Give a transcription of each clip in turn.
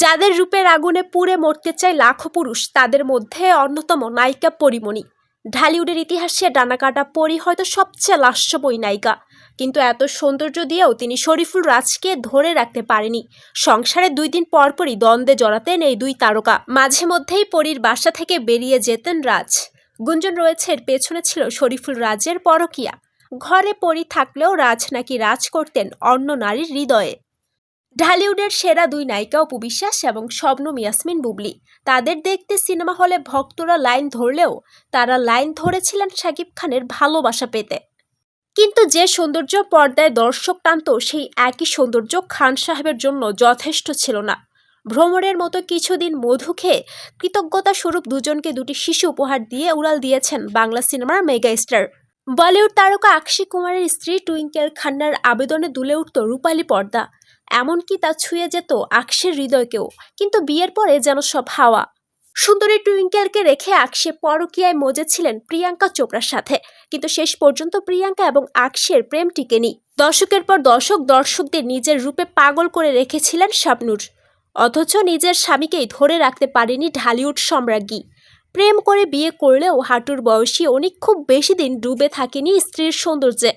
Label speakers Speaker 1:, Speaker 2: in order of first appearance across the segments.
Speaker 1: যাদের রূপের আগুনে পুড়ে মরতে চায় লাখো পুরুষ, তাদের মধ্যে অন্যতম নায়িকা পরিমণি। ঢালিউডের ইতিহাসে ডানা কাটা পরি হয়তো সবচেয়ে লাস্যবই নায়িকা। কিন্তু এত সৌন্দর্য দিয়েও তিনি শরীফুল রাজকে ধরে রাখতে পারেনি। সংসারে দুই দিন পরপরই দ্বন্দ্বে জড়াতেন এই দুই তারকা। মাঝে মধ্যেই পরীর বাসা থেকে বেরিয়ে যেতেন রাজ। গুঞ্জন রয়েছে, এর পেছনে ছিল শরীফুল রাজের পরকিয়া। ঘরে পড়ি থাকলেও রাজ নাকি রাজ করতেন অন্য নারীর হৃদয়ে। ঢালিউডের সেরা দুই নায়িকা অপু বিশ্বাস এবং শবনম ইয়াসমিন বুবলি। তাদের দেখতে সিনেমা হলে ভক্তরা লাইন ধরলেও তারা লাইন ধরেছিলেন শাকিব খানের ভালোবাসা পেতে। কিন্তু যে সৌন্দর্য পর্দায় দর্শক টানত, সেই একই সৌন্দর্য খান সাহেবের জন্য যথেষ্ট ছিল না। ভ্রমণের মতো কিছুদিন মধু খেয়ে কৃতজ্ঞতা স্বরূপ দুজনকে দুটি শিশু উপহার দিয়ে উড়াল দিয়েছেন বাংলা সিনেমার মেগা স্টার বলিউড তারকা আকশি কুমারের স্ত্রী টুইঙ্কেল খান্নার আবেদনে দুলে উঠত রূপালী পর্দা। এমনকি তা ছুঁয়ে যেত আকশের হৃদয়কেও। কিন্তু বিয়ের পরে যেন সব হাওয়া। সুন্দরী টুইঙ্কেলকে রেখে আকশে পরকীয়ায় মজেছিলেন প্রিয়াঙ্কা চোপড়ার সাথে। কিন্তু শেষ পর্যন্ত প্রিয়াঙ্কা এবং আকশের প্রেম টিকেনি। দশকের পর দর্শক দর্শকদের নিজের রূপে পাগল করে রেখেছিলেন শাবনুর। অথচ নিজের স্বামীকেই ধরে রাখতে পারেনি ঢালিউড সম্রাজ্ঞী। প্রেম করে বিয়ে করলেও হাঁটুর বয়সী অনেক খুব বেশি দিন ডুবে থাকেনি স্ত্রীর সৌন্দর্যে।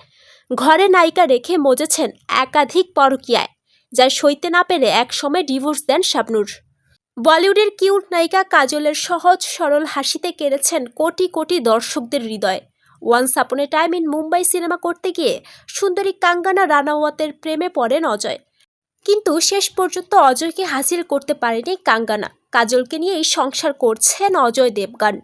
Speaker 1: ঘরে নায়িকা রেখে মজেছেন একাধিক পরকীয়ায়, যা সইতে না পেরে একসময় ডিভোর্স দেন শাবনুর। বলিউডের কিউট নায়িকা কাজলের সহজ সরল হাসিতে কেড়েছেন কোটি কোটি দর্শকদের হৃদয়। Once upon time in Mumbai cinema করতে গিয়ে সুন্দরী কাঙ্গানা রানাওয়াতের প্রেমে পড়েন অজয়। কিন্তু শেষ পর্যন্ত অজয়কে হাসিল করতে পারেনি কাঙ্গানা। কাজলকে নিয়েই সংসার করছেন অজয় দেবগান।